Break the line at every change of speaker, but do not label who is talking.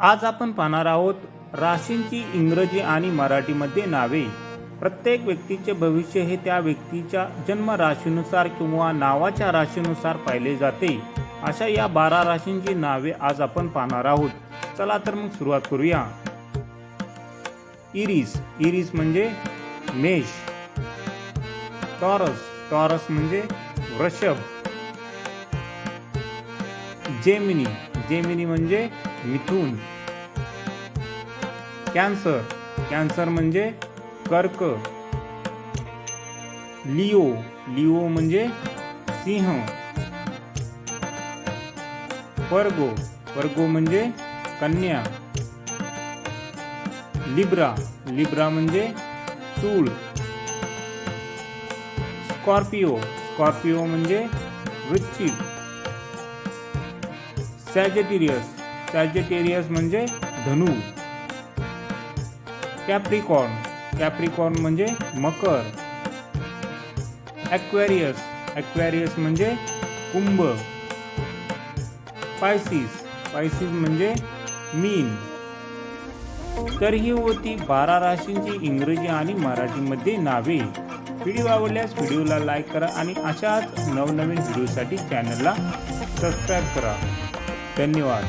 आज आपण पाहणार आहोत राशींची इंग्रजी आणि मराठीमध्ये नावे. प्रत्येक व्यक्तीचे भविष्य हे त्या व्यक्तीच्या जन्म राशीनुसार किंवा नावाच्या राशीनुसार पाहिले जाते. अशा या बारा राशींची नावे आज आपण पाहणार आहोत. चला तर मग सुरुवात करूया. इरिस. इरिस म्हणजे मेष. टॉरस. टॉरस म्हणजे वृषभ. जेमिनी. जेमिनी म्हणजे मिथुन. कॅन्सर. कॅन्सर म्हणजे कर्क. लिओ. लिओ म्हणजे सिंह. वर्गो. वर्गो म्हणजे कन्या. लिब्रा. लिब्रा म्हणजे चूळ स्कॉर्पिओ. स्कॉर्पिओ म्हणजे वृश्चिक सॅजेटेरियस. सॅजिटेरियस म्हणजे धनु. कॅप्रिकॉर्न कॅप्रिकॉर्न म्हणजे मकर. ॲक्वेरियस ॲक्वेरियस म्हणजे कुंभ. स्पायसीस पायसिस म्हणजे मीन. तर ही होती बारा राशींची इंग्रजी आणि मराठीमध्ये नावे. व्हिडिओ आवडल्यास व्हिडिओला लाईक करा आणि अशाच नवनवीन व्हिडिओसाठी चॅनलला सबस्क्राईब करा. धन्यवाद.